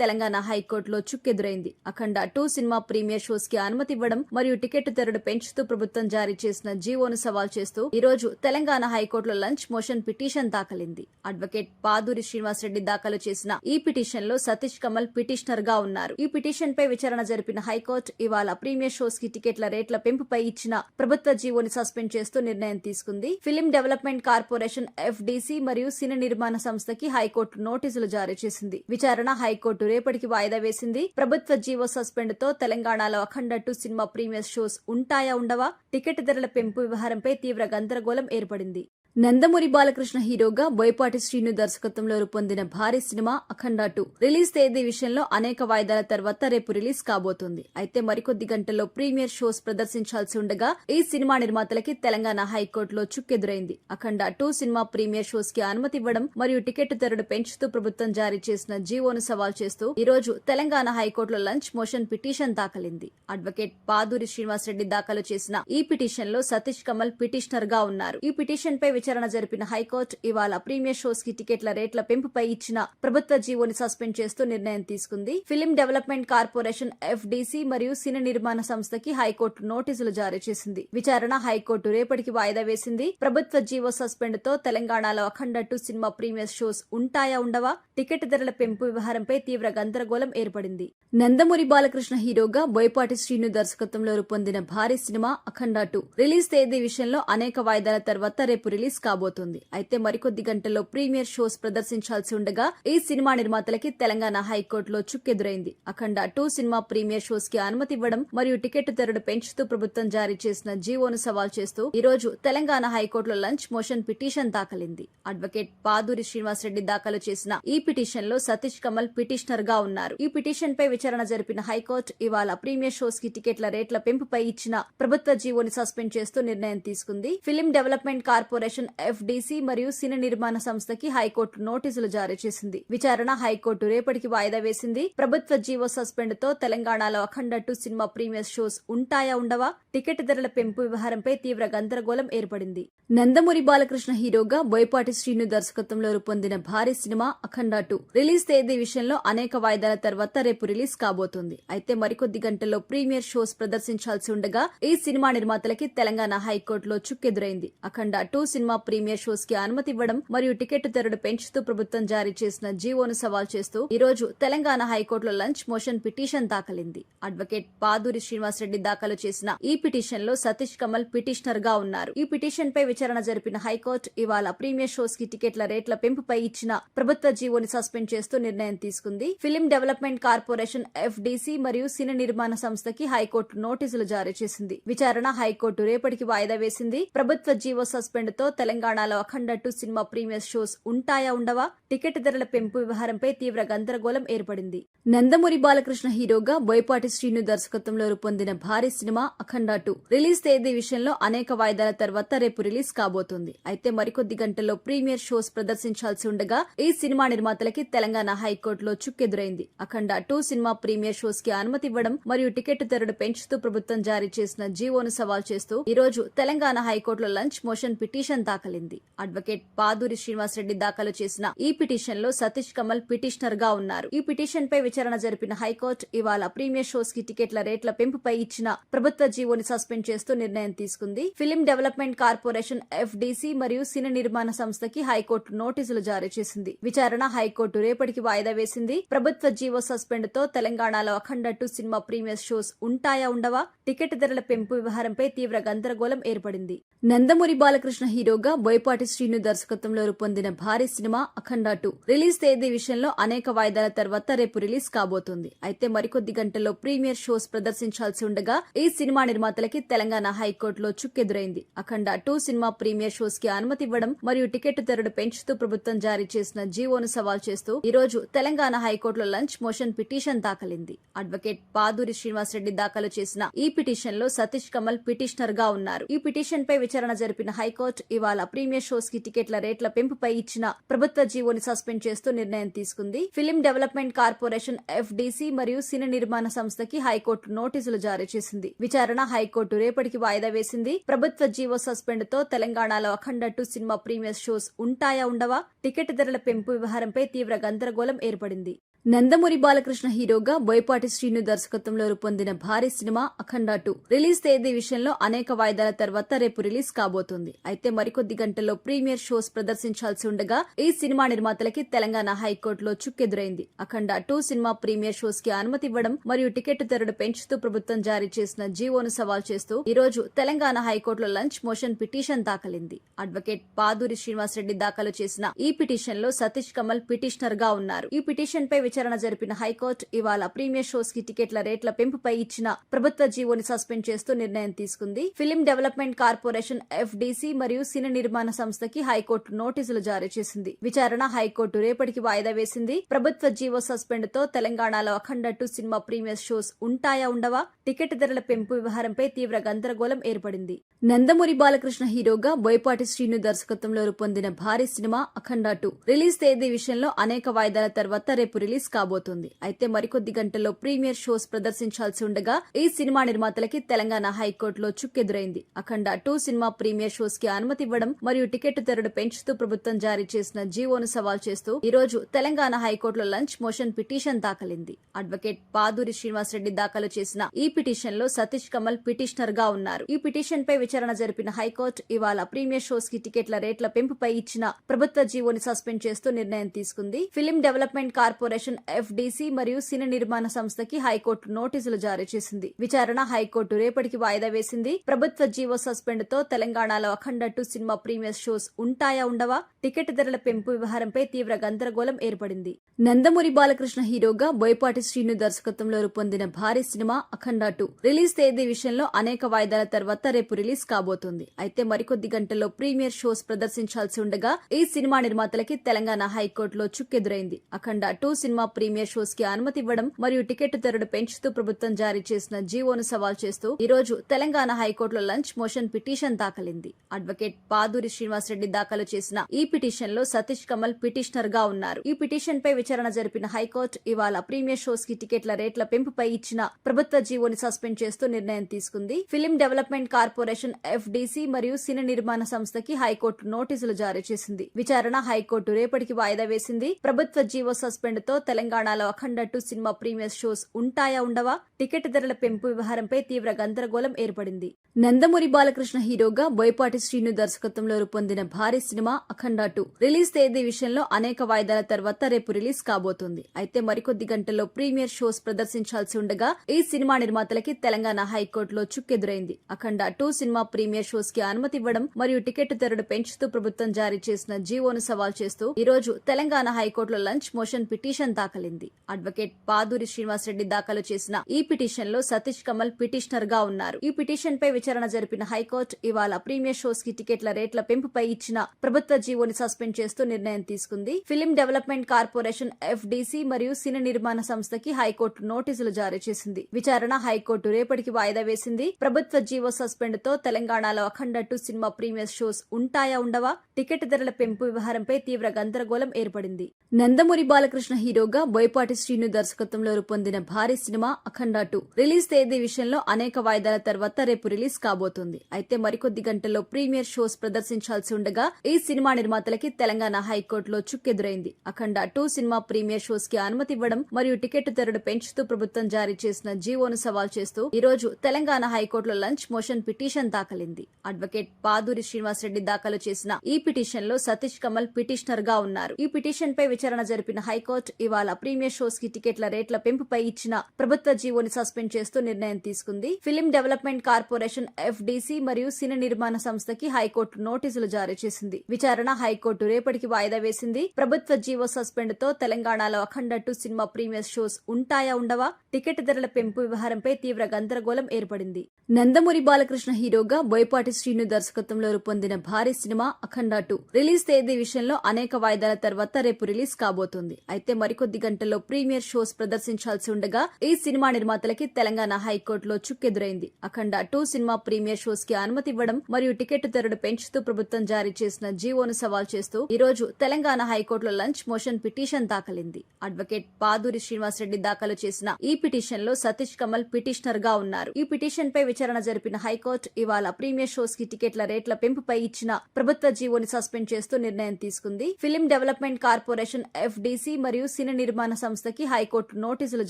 తెలంగాణ హైకోర్టులో చుక్కెదురైంది. Akhanda two cinema premiere షోస్కి అనుమతి ఇవ్వడం మరియు టికెట్ ధరలు పెంచుతూ ప్రభుత్వం జారీ చేసిన జీవోను సవాల్ చేస్తూ ఈ రోజు తెలంగాణ హైకోర్టులో లంచ్ మోషన్ పిటిషన్ దాఖలింది. అడ్వకేట్ పాదూరి శ్రీనివాసరెడ్డి దాఖలు చేసిన ఈ పిటిషన్లో సతీష్ కమల్ పిటిషనర్గా ఉన్నారు. ఈ పిటిషన్ పై విచారణ జరిపిన హైకోర్టు ఇవాళ ప్రీమియర్ షోస్కి టికెట్ల రేట్ల పెంపుపై ఇచ్చిన ప్రభుత్వ జీవోని సస్పెండ్ చేస్తూ నిర్ణయం తీసుకుంది. ఫిలిం డెవలప్మెంట్ కార్పొరేషన్ ఎఫ్డీసీ మరియు సినీ నిర్మాణ సంస్థకి హైకోర్టు నోటీసులు జారీ చేసింది. విచారణ హైకోర్టు రేపటికి వాయిదా వేసింది. ప్రభుత్వ జీవో సస్పెండ్తో తెలంగాణలో Akhanda two cinema premiere shows ఉంటాయా ఉండవా? టికెట్ ధరల పెంపు వ్యవహారంపై తీవ్ర గందరగోళం ఏర్పడింది. నందమూరి బాలకృష్ణ హీరోగా బోయపాటి శ్రీను దర్శకత్వంలో రూపొందిన భారీ సినిమా అఖండ టూ. రిలీజ్ తేదీ విషయంలో అనేక వాయిదాల తర్వాత రేపు రిలీజ్ కాబోతోంది. అయితే మరికొద్ది గంటల్లో ప్రీమియర్ షోస్ ప్రదర్శించాల్సి ఉండగా ఈ సినిమా నిర్మాతలకి తెలంగాణ హైకోర్టులో చుక్కెదురైంది. అఖండ టూ సినిమా ప్రీమియర్ షోస్కి అనుమతి ఇవ్వడం మరియు టికెట్ ధరను పెంచుతూ ప్రభుత్వం జారీ చేసిన జీవోను సవాల్ చేస్తూ ఈ రోజు తెలంగాణ హైకోర్టులో లంచ్ మోషన్ పిటిషన్ దాఖలింది. అడ్వకేట్ పాదూరి శ్రీనివాసరెడ్డి దాఖలు చేసిన ఈ పిటిషన్లో సతీష్ కమల్ పిటిషనర్గా ఉన్నారు. ఈ పిటిషన్ పై విచారణ జరిపిన హైకోర్టు ఇవాళ ప్రీమియర్ షోస్కి టికెట్ల రేట్ల పెంపుపై ఇచ్చిన ప్రభుత్వ జీవోని సస్పెండ్ చేస్తూ నిర్ణయం తీసుకుంది. ఫిలిం డెవలప్మెంట్ కార్పొరేషన్ ఎఫ్డీసీ మరియు సినీ నిర్మాణ సంస్థకి హైకోర్టు నోటీసులు జారీ చేసింది. విచారణ హైకోర్టు రేపటికి వాయిదా వేసింది. ప్రభుత్వ జీవో సస్పెండ్తో తెలంగాణలో Akhanda two cinema premiere shows ఉంటాయా ఉండవా? టికెట్ ధరల పెంపు వ్యవహారంపై తీవ్ర గందరగోళం ఏర్పడింది. నందమూరి బాలకృష్ణ హీరోగా బోయపాటి శ్రీను దర్శకత్వంలో రూపొందిన భారీ సినిమా అఖండ టూ రిలీజ్ తేదీ విషయంలో అనేక వాయిదాల తర్వాత రేపు రిలీజ్ కాబోతోంది. అయితే మరికొద్ది గంటల్లో ప్రీమియర్ షోస్ ప్రదర్శించాల్సి ఉండగా ఈ సినిమా నిర్మాతలకి తెలంగాణ హైకోర్టులో చుక్కెదురైంది. అఖండ టూ సినిమా ప్రీమియర్ షోస్కి అనుమతి ఇవ్వడం మరియు టికెట్ ధరను పెంచుతూ ప్రభుత్వం జారీ చేసిన జీవోను సవాల్ చేస్తూ ఈ రోజు తెలంగాణ హైకోర్టులో లంచ్ మోషన్ పిటిషన్ దాఖలింది. అడ్వకేట్ పాదూరి శ్రీనివాసరెడ్డి దాఖలు చేసిన ఈ పిటిషన్లో సతీష్ కమల్ పిటిషనర్గా ఉన్నారు. ఈ పిటిషన్ పై విచారణ జరిపిన హైకోర్టు ఇవాళ ప్రీమియర్ షోస్కి టికెట్ల రేట్ల పెంపుపై ఇచ్చిన ప్రభుత్వ జీవోని సస్పెండ్ చేస్తూ నిర్ణయం తీసుకుంది. ఫిలిం డెవలప్మెంట్ కార్పొరేషన్ ఎఫ్డీసీ మరియు సినీ నిర్మాణ సంస్థకి హైకోర్టు నోటీసులు జారీ చేసింది. విచారణ హైకోర్టు రేపటికి వాయిదా వేసింది. ప్రభుత్వ జీవో సస్పెండ్తో తెలంగాణలో Akhanda two cinema premiere shows ఉంటాయా ఉండవా? టికెట్ ధరల పెంపు వ్యవహారంపై తీవ్ర గందరగోళం ఏర్పడింది. నందమూరి బాలకృష్ణ హీరోగా బోయపాటి శ్రీను దర్శకత్వంలో రూపొందిన భారీ సినిమా అఖండ టూ రిలీజ్ తేదీ విషయంలో అనేక వాయిదాల తర్వాత రేపు రిలీజ్ కాబోతోంది. అయితే మరికొద్ది గంటల్లో ప్రీమియర్ షోస్ ప్రదర్శించాల్సి ఉండగా ఈ సినిమా నిర్మాతలకి తెలంగాణ హైకోర్టులో చుక్కెదురైంది. అఖండ టూ సినిమా ప్రీమియర్ షోస్కి అనుమతి ఇవ్వడం మరియు టికెట్ ధరలు పెంచుతూ ప్రభుత్వం జారీ చేసిన జీవోను సవాల్ చేస్తూ ఈ రోజు తెలంగాణ హైకోర్టులో లంచ్ మోషన్ పిటిషన్ దాఖలింది. అడ్వకేట్ పాదూరి శ్రీనివాసరెడ్డి దాఖలు చేసిన ఈ పిటిషన్లో సతీష్ కమల్ పిటిషనర్గా ఉన్నారు. ఈ పిటిషన్ పై విచారణ జరిపిన హైకోర్టు ఇవాళ ప్రీమియర్ షోస్కి టికెట్ల రేట్ల పెంపుపై ఇచ్చిన ప్రభుత్వ జీవోని సస్పెండ్ చేస్తూ నిర్ణయం తీసుకుంది. ఫిలిం డెవలప్మెంట్ కార్పొరేషన్ ఎఫ్డీసీ మరియు సినీ నిర్మాణ సంస్థకి హైకోర్టు నోటీసులు జారీ చేసింది. విచారణ హైకోర్టు రేపటికి వాయిదా వేసింది. ప్రభుత్వ జీవో సస్పెండ్తో తెలంగాణలో Akhanda two cinema premiere shows ఉంటాయా ఉండవా? టికెట్ ధరల పెంపు వ్యవహారంపై తీవ్ర గందరగోళం ఏర్పడింది. నందమూరి బాలకృష్ణ హీరోగా బోయపాటి శ్రీను దర్శకత్వంలో రూపొందిన భారీ సినిమా అఖండ టూ. రిలీజ్ తేదీ విషయంలో అనేక వాయిదాల తర్వాత రేపు రిలీజ్ కాబోతోంది. అయితే మరికొద్ది గంటల్లో ప్రీమియర్ షోస్ ప్రదర్శించాల్సి ఉండగా ఈ సినిమా నిర్మాతలకి తెలంగాణ హైకోర్టులో చుక్కెదురైంది. అఖండ టూ సినిమా ప్రీమియర్ షోస్కి అనుమతి ఇవ్వడం మరియు టికెట్ ధరలు పెంచుతూ ప్రభుత్వం జారీ చేసిన జీవోను సవాల్ చేస్తూ ఈ రోజు తెలంగాణ హైకోర్టులో లంచ్ మోషన్ పిటిషన్ దాఖలింది. అడ్వకేట్ పాదూరి శ్రీనివాసరెడ్డి దాఖలు చేసిన ఈ పిటిషన్లో సతీష్ కమల్ పిటిషనర్గా ఉన్నారు. ఈ పిటిషన్ పై విచారణ జరిపిన హైకోర్టు ఇవాళ ప్రీమియర్ షోస్కి టికెట్ల రేట్ల పెంపుపై ఇచ్చిన ప్రభుత్వ జీవోని సస్పెండ్ చేస్తూ నిర్ణయం తీసుకుంది. ఫిలిం డెవలప్మెంట్ కార్పొరేషన్ ఎఫ్డీసీ మరియు సినీ నిర్మాణ సంస్థకి హైకోర్టు నోటీసులు జారీ చేసింది. విచారణ హైకోర్టు రేపటికి వాయిదా వేసింది. ప్రభుత్వ జీవో సస్పెండ్తో తెలంగాణలో Akhanda two cinema premiere shows ఉంటాయా ఉండవా? టికెట్ ధరల పెంపు వ్యవహారంపై తీవ్ర గందరగోళం ఏర్పడింది. నందమూరి బాలకృష్ణ హీరో హీరోగా బోయపాటి శ్రీను దర్శకత్వంలో రూపొందిన భారీ సినిమా అఖండ టూ. రిలీజ్ తేదీ విషయంలో అనేక వాయిదాల తర్వాత రేపు రిలీజ్ కాబోతోంది. అయితే మరికొద్ది గంటల్లో ప్రీమియర్ షోస్ ప్రదర్శించాల్సి ఉండగా ఈ సినిమా నిర్మాతలకి తెలంగాణ హైకోర్టులో చుక్కెదురైంది. అఖండ టూ సినిమా ప్రీమియర్ షోస్కి అనుమతి ఇవ్వడం మరియు టికెట్ ధరలు పెంచుతూ ప్రభుత్వం జారీ చేసిన జీవోను సవాల్ చేస్తూ ఈ రోజు తెలంగాణ హైకోర్టులో లంచ్ మోషన్ పిటిషన్ దాఖలింది. అడ్వకేట్ పాదూరి శ్రీనివాసరెడ్డి దాఖలు చేసిన ఈ పిటిషన్లో సతీష్ కమల్ పిటిషనర్గా ఉన్నారు. ఈ పిటిషన్ పై విచారణ జరిపిన హైకోర్టు ఇవాళ ప్రీమియర్ షోస్కి టికెట్ల రేట్ల పెంపుపై ఇచ్చిన ప్రభుత్వ జీవోని సస్పెండ్ చేస్తూ నిర్ణయం తీసుకుంది. ఫిలిం డెవలప్మెంట్ కార్పొరేషన్ ఎఫ్డీసీ మరియు సినీ నిర్మాణ సంస్థకి హైకోర్టు నోటీసులు జారీ చేసింది. విచారణ హైకోర్టు రేపటికి వాయిదా వేసింది. ప్రభుత్వ జీవో సస్పెండ్తో తెలంగాణలో Akhanda two cinema premiere shows ఉంటాయా ఉండవా? టికెట్ ధరల పెంపు వ్యవహారంపై తీవ్ర గందరగోళం ఏర్పడింది. నందమూరి బాలకృష్ణ హీరోగా బోయపాటి శ్రీను దర్శకత్వంలో రూపొందిన భారీ సినిమా అఖండ టూ. రిలీజ్ తేదీ విషయంలో అనేక వాయిదాల తర్వాత రేపు రిలీజ్ కాబోతుంది. అయితే మరికొద్ది గంటల్లో ప్రీమియర్ షోస్ ప్రదర్శించాల్సి ఉండగా ఈ సినిమా నిర్మాతలకి తెలంగాణ హైకోర్టులో చుక్కెదురైంది. అఖండ టూ సినిమా ప్రీమియర్ షోస్కి అనుమతి ఇవ్వడం మరియు టికెట్ ధరలు పెంచుతూ ప్రభుత్వం జారీ చేసిన జీవోను సవాల్ చేస్తూ ఈ రోజు తెలంగాణ హైకోర్టులో లంచ్ మోషన్ పిటిషన్ దాఖలింది. అడ్వకేట్ పాదూరి శ్రీనివాసరెడ్డి దాఖలు చేసిన ఈ పిటిషన్లో సతీష్ కమల్ పిటిషనర్గా ఉన్నారు. ఈ పిటిషన్ పై విచారణ జరిపిన హైకోర్టు ఇవాళ ప్రీమియర్ షోస్కి టికెట్ల రేట్ల పెంపుపై ఇచ్చిన ప్రభుత్వ జీవోని సస్పెండ్ చేస్తూ నిర్ణయం తీసుకుంది. ఫిలిం డెవలప్మెంట్ కార్పొరేషన్ ఎఫ్డీసీ మరియు సినీ నిర్మాణ సంస్థకి హైకోర్టు నోటీసులు జారీ చేసింది. విచారణ హైకోర్టు రేపటికి వాయిదా వేసింది. ప్రభుత్వ జీవో సస్పెండ్తో తెలంగాణలో Akhanda two cinema premiere shows ఉంటాయా ఉండవా? టికెట్ ధరల పెంపు వ్యవహారంపై తీవ్ర గందరగోళం ఏర్పడింది. నందమూరి బాలకృష్ణ హీరోగా బోయపాటి శ్రీను దర్శకత్వంలో రూపొందిన భారీ సినిమా అఖండ టూ రిలీజ్ తేదీ విషయంలో అనేక వాయిదాల తర్వాత రేపు రిలీజ్ కాబోతుంది. అయితే మరికొద్ది గంటల్లో ప్రీమియర్ షోస్ ప్రదర్శించాల్సి ఉండగా ఈ సినిమా నిర్మాతలకి తెలంగాణ హైకోర్టులో చుక్కెదురైంది. అఖండ టూ సినిమా ప్రీమియర్ షోస్కి అనుమతి ఇవ్వడం మరియు టికెట్ ధరలు పెంచుతూ ప్రభుత్వం జారీ చేసిన జీవోను సవాల్ చేస్తూ ఈ రోజు తెలంగాణ హైకోర్టులో లంచ్ మోషన్ పిటిషన్ దాఖలింది. అడ్వకేట్ పాదూరి శ్రీనివాసరెడ్డి దాఖలు చేసిన ఈ పిటిషన్లో సతీష్ కమల్ పిటిషనర్గా ఉన్నారు. ఈ పిటిషన్ పై విచారణ జరిపిన హైకోర్టు ఇవాళ ప్రీమియర్ షోస్కి టికెట్ల రేట్ల పెంపుపై ఇచ్చిన ప్రభుత్వ జీవోని సస్పెండ్ చేస్తూ నిర్ణయం తీసుకుంది. ఫిలిం డెవలప్మెంట్ కార్పొరేషన్ ఎఫ్డీసీ మరియు సినీ నిర్మాణ సంస్థకి హైకోర్టు నోటీసులు జారీ చేసింది. విచారణ హైకోర్టు రేపటికి వాయిదా వేసింది. ప్రభుత్వ జీవో సస్పెండ్తో తెలంగాణలో Akhanda two cinema premiere shows ఉంటాయా ఉండవా? టికెట్ ధరల పెంపు వ్యవహారంపై తీవ్ర గందరగోళం ఏర్పడింది. నందమూరి బాలకృష్ణ హీరోగా బోయపాటి శ్రీను దర్శకత్వంలో రూపొందిన భారీ సినిమా అఖండ టూ రిలీజ్ తేదీ విషయంలో అనేక వాయిదాల తర్వాత రేపు రిలీజ్ కాబోతోంది. అయితే మరికొద్ది గంటల్లో ప్రీమియర్ షోస్ ప్రదర్శించాల్సి ఉండగా ఈ సినిమా నిర్మాతలకి తెలంగాణ హైకోర్టులో చుక్కెదురైంది. అఖండ టూ సినిమా ప్రీమియర్ షోస్కి అనుమతి ఇవ్వడం మరియు టికెట్ ధరలు పెంచుతూ ప్రభుత్వం జారీ చేసిన జీవోను సవాల్ చేస్తూ ఈ రోజు తెలంగాణ హైకోర్టులో లంచ్ మోషన్ పిటిషన్ దాఖలింది. అడ్వకేట్ పాదూరి శ్రీనివాసరెడ్డి దాఖలు చేసిన ఈ పిటిషన్లో సతీష్ కమల్ పిటిషనర్గా ఉన్నారు. ఈ పిటిషన్ పై విచారణ జరిపిన హైకోర్టు ఇవాళ ప్రీమియర్ షోస్కి టికెట్ల రేట్ల పెంపుపై ఇచ్చిన ప్రభుత్వ జీవోని సస్పెండ్ చేస్తూ నిర్ణయం తీసుకుంది. ఫిలిం డెవలప్మెంట్ కార్పొరేషన్ ఎఫ్డీసీ మరియు సినీ నిర్మాణ సంస్థకి హైకోర్టు నోటీసులు జారీ చేసింది. విచారణ హైకోర్టు రేపటికి వాయిదా వేసింది. ప్రభుత్వ జీవో సస్పెండ్తో తెలంగాణలో Akhanda two cinema premiere shows ఉంటాయా ఉండవా? టికెట్ ధరల పెంపు వ్యవహారంపై తీవ్ర గందరగోళం ఏర్పడింది. నందమూరి బాలకృష్ణ హీరోగా బోయపాటి శ్రీను దర్శకత్వంలో రూపొందిన భారీ సినిమా అఖండ టూ. రిలీజ్ తేదీ విషయంలో అనేక వాయిదాల తర్వాత రేపు రిలీజ్ కాబోతోంది. అయితే మరికొద్ది గంటల్లో ప్రీమియర్ షోస్ ప్రదర్శించాల్సి ఉండగా ఈ సినిమా నిర్మాతలకి తెలంగాణ హైకోర్టులో చుక్కెదురైంది. అఖండ టూ సినిమా ప్రీమియర్ షోస్కి అనుమతి ఇవ్వడం మరియు టికెట్ ధరలు పెంచుతూ ప్రభుత్వం జారీ చేసిన జీవోను సవాల్ చేస్తూ ఈ రోజు తెలంగాణ హైకోర్టులో లంచ్ మోషన్ పిటిషన్ దాఖలింది. అడ్వకేట్ పాదూరి శ్రీనివాసరెడ్డి దాఖలు చేసిన ఈ పిటిషన్లో సతీష్ కమల్ పిటిషనర్గా ఉన్నారు. ఈ పిటిషన్ పై విచారణ జరిపిన హైకోర్టు ఇవాళ ప్రీమియర్ షోస్కి టికెట్ల రేట్ల పెంపుపై ఇచ్చిన ప్రభుత్వ జీవోని సస్పెండ్ చేస్తూ నిర్ణయం తీసుకుంది. ఫిలిం డెవలప్మెంట్ కార్పొరేషన్ ఎఫ్డీసీ మరియు సినీ నిర్మాణ సంస్థకి హైకోర్టు నోటీసులు జారీ చేసింది. విచారణ హైకోర్టు రేపటికి వాయిదా వేసింది. ప్రభుత్వ జీవో సస్పెండ్తో తెలంగాణలో Akhanda two cinema premiere shows ఉంటాయా ఉండవా? టికెట్ ధరల పెంపు వ్యవహారంపై తీవ్ర గందరగోళం ఏర్పడింది. నందమూరి బాలకృష్ణ హీరో హీరోగా బోయపాటి శ్రీను దర్శకత్వంలో రూపొందిన భారీ సినిమా అఖండ టూ రిలీజ్ తేదీ విషయంలో అనేక వాయిదాల తర్వాత రేపు రిలీజ్ కాబోతుంది. అయితే మరికొద్ది గంటల్లో ప్రీమియర్ షోస్ ప్రదర్శించాల్సి ఉండగా ఈ సినిమా నిర్మాతలకి తెలంగాణ హైకోర్టులో చుక్కెదురైంది. అఖండ టూ సినిమా ప్రీమియర్ షోస్కి అనుమతి ఇవ్వడం మరియు టికెట్ ధరలు పెంచుతూ ప్రభుత్వం జారీ చేసిన జీవోను సవాల్ చేస్తూ ఈ రోజు తెలంగాణ హైకోర్టులో లంచ్ మోషన్ పిటిషన్ దాఖలింది. అడ్వకేట్ పాదూరి శ్రీనివాసరెడ్డి దాఖలు చేసిన ఈ పిటిషన్లో సతీష్ కమల్ పిటిషనర్గా ఉన్నారు. ఈ పిటిషన్ పై విచారణ జరిపిన హైకోర్టు ఇవాళ ప్రీమియర్ షోస్కి టికెట్ల రేట్ల పెంపుపై ఇచ్చిన ప్రభుత్వ జీవోని సస్పెండ్ చేస్తూ నిర్ణయం తీసుకుంది. ఫిలిం డెవలప్మెంట్ కార్పొరేషన్ ఎఫ్డీసీ మరియు సినీ నిర్మాణ సంస్థకి హైకోర్టు నోటీసులు జారీ చేసింది. విచారణ హైకోర్టు రేపటికి వాయిదా వేసింది. ప్రభుత్వ జీవో సస్పెండ్తో తెలంగాణలో Akhanda two cinema premiere shows ఉంటాయా ఉండవా? టికెట్ ధరల పెంపు వ్యవహారంపై తీవ్ర గందరగోళం ఏర్పడింది. నందమూరి బాలకృష్ణ హీరోగా బోయపాటి శ్రీను దర్శకత్వంలో రూపొందిన భారీ సినిమా అఖండ టూ రిలీజ్ తేదీ విషయంలో అనేక వాయిదాల తర్వాత రేపు రిలీజ్ కాబోతోంది. అయితే మరికొద్ది గంటల్లో ప్రీమియర్ షోస్ ప్రదర్శించాల్సి ఉండగా ఈ సినిమా నిర్మాతలకి తెలంగాణ హైకోర్టులో చుక్కెదురైంది. అఖండ టూ సినిమా ప్రీమియర్ షోస్కి అనుమతి ఇవ్వడం మరియు టికెట్ ధరలు పెంచుతూ ప్రభుత్వం జారీ చేసిన జీవోను సవాల్ చేస్తూ ఈ రోజు తెలంగాణ హైకోర్టులో లంచ్ మోషన్ పిటిషన్ దాఖలింది. అడ్వకేట్ పాదూరి శ్రీనివాసరెడ్డి దాఖలు చేసిన ఈ పిటిషన్లో సతీష్ కమల్ పిటిషనర్గా ఉన్నారు. ఈ పిటిషన్ పై విచారణ జరిపిన హైకోర్టు ఇవాళ ప్రీమియర్ షోస్కి టికెట్ల రేట్ల పెంపుపై ఇచ్చిన ప్రభుత్వ జీవోని సస్పెండ్ చేస్తూ నిర్ణయం తీసుకుంది. ఫిలిం డెవలప్మెంట్ కార్పొరేషన్ ఎఫ్డీసీ మరియు సినీ నిర్మాణ సంస్థకి హైకోర్టు నోటీసులు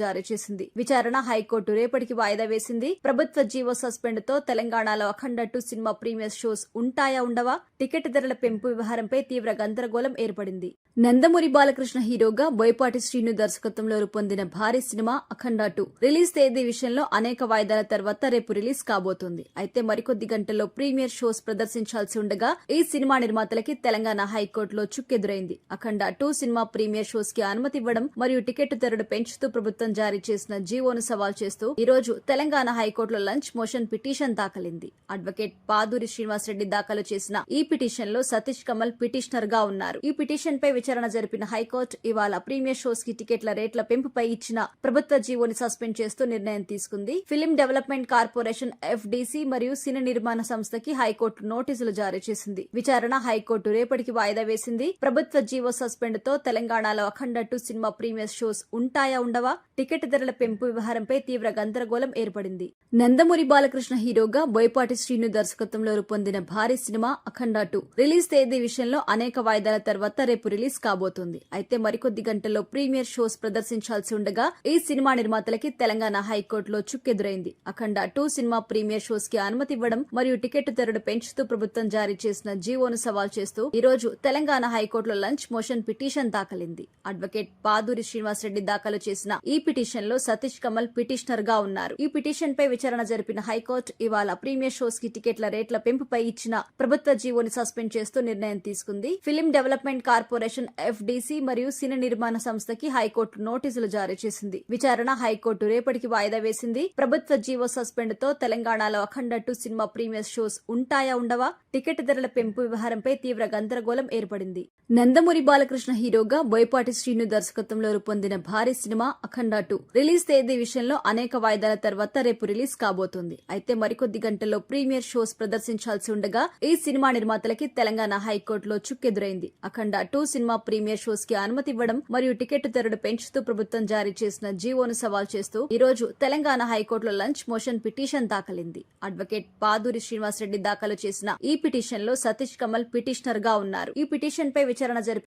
జారీ చేసింది. విచారణ హైకోర్టు రేపటికి వాయిదా వేసింది. ప్రభుత్వ జీవో సస్పెండ్తో తెలంగాణలో Akhanda two cinema premiere shows ఉంటాయా ఉండవా? టికెట్ ధరల పెంపు వ్యవహారంపై తీవ్ర గందరగోళం ఏర్పడింది. నందమూరి బాలకృష్ణ హీరోగా బోయపాటి శ్రీను దర్శకత్వంలో రూపొందిన భారీ సినిమా అఖండ టూ రిలీజ్ తేదీ విషయంలో అనేక వాయిదాల తర్వాత రేపు రిలీజ్ కాబోతోంది. అయితే మరికొద్ది గంటల్లో ప్రీమియర్ షోస్ ప్రదర్శించాల్సి ఉండగా ఈ సినిమా నిర్మాతలకి తెలంగాణ హైకోర్టులో చుక్కెదురైంది. అఖండ టూ సినిమా ప్రీమియర్ షోస్కి అనుమతి ఇవ్వడం మరియు టికెట్ ధరలు పెంచుతూ ప్రభుత్వం జారీ చేసిన జీవోను సవాల్ చేస్తూ ఈ రోజు తెలంగాణ హైకోర్టులో లంచ్ మోషన్ పిటిషన్ దాఖలింది. అడ్వకేట్ పాదూరి శ్రీనివాసరెడ్డి దాఖలు చేసిన ఈ పిటిషన్లో సతీష్ కమల్ పిటిషనర్గా ఉన్నారు. ఈ పిటిషన్ పై విచారణ జరిపిన హైకోర్టు ఇవాళ ప్రీమియర్ షోస్కి టికెట్ల రేట్ల పెంపుపై ఇచ్చిన ప్రభుత్వ జీవోని సస్పెండ్ చేస్తూ నిర్ణయం తీసుకుంది. ఫిలిం డెవలప్మెంట్ కార్పొరేషన్ ఎఫ్డీసీ మరియు సినీ నిర్మాణ సంస్థకి హైకోర్టు నోటీసులు జారీ చేసింది. విచారణ హైకోర్టు రేపటికి వాయిదా వేసింది. ప్రభుత్వ జీవో సస్పెండ్తో తెలంగాణలో అఖండ సినిమా ప్రీమియర్ షోస్ ఉంటాయా ఉండవా? టికెట్ ధరల పెంపు వ్యవహారంపై తీవ్ర గందరగోళం ఏర్పడింది. నందమూరి బాలకృష్ణ హీరోగా బోయపాటి శ్రీను దర్శకత్వంలో రూపొందిన భారీ సినిమా అఖండ టూ. రిలీజ్ తేదీ విషయంలో అనేక వాయిదాల తర్వాత రేపు రిలీజ్ కాబోతోంది. అయితే మరికొద్ది గంటల్లో ప్రీమియర్ షోస్ ప్రదర్శించాల్సి ఉండగా ఈ సినిమా నిర్మాతలకి తెలంగాణ హైకోర్టులో చుక్కెదురైంది. అఖండ టూ సినిమా ప్రీమియర్ షోస్కి అనుమతి ఇవ్వడం మరియు టికెట్ ధరలు పెంచుతూ ప్రభుత్వం జారీ చేసిన జీవోను సవాల్ చేస్తూ ఈ రోజు తెలంగాణ హైకోర్టులో లంచ్ మోషన్ పిటిషన్ దాఖలింది. అడ్వకేట్ పాదూరి శ్రీనివాసరెడ్డి దాఖలు చేసిన ఈ పిటిషన్లో సతీష్ కమల్ పిటిషనర్గా ఉన్నారు. ఈ పిటిషన్ పై విచారణ జరిపిన హైకోర్టు ఇవాళ ప్రీమియర్ షోస్కి టికెట్ల రేట్ల పెంపుపై ఇచ్చిన ప్రభుత్వ జీవోని సస్పెండ్ చేస్తూ నిర్ణయం తీసుకుంది. ఫిలిం డెవలప్మెంట్ కార్పొరేషన్ ఎఫ్డీసీ మరియు సినీ నిర్మాణ సంస్థకి హైకోర్టు నోటీసులు జారీ చేసింది. విచారణ హైకోర్టు రేపటికి వాయిదా వేసింది. ప్రభుత్వ జీవో సస్పెండ్తో తెలంగాణలో Akhanda two cinema premiere shows ఉంటాయా ఉండవా? టికెట్ ధరల పెంపు వ్యవహారంపై తీవ్ర గందరగోళం ఏర్పడింది. నందమూరి బాలకృష్ణ హీరోగా బోయపాటి శ్రీను దర్శకత్వంలో రూపొందిన భారీ సినిమా అఖండ టూ. రిలీజ్ తేదీ విషయంలో అనేక వాయిదాల తర్వాత రేపు రిలీజ్ కాబోతోంది. అయితే మరికొద్ది గంటల్లో ప్రీమియర్ షోస్ ప్రదర్శించాల్సి ఉండగా ఈ సినిమా నిర్మాతలకి తెలంగాణ హైకోర్టులో చుక్కెదురైంది. అఖండ టూ సినిమా ప్రీమియర్ షోస్కి అనుమతి ఇవ్వడం మరియు టికెట్ ధరలు పెంచుతూ ప్రభుత్వం జారీ చేసిన జీవోను సవాల్ చేస్తూ ఈ రోజు తెలంగాణ హైకోర్టులో లంచ్ మోషన్ పిటిషన్ దాఖలింది. అడ్వకేట్ పాదూరి శ్రీనివాసరెడ్డి దాఖలు చేసిన ఈ పిటిషన్లో సతీష్ కమల్ పిటిషనర్గా ఉన్నారు. ఈ పిటిషన్ పై విచారణ జరిపి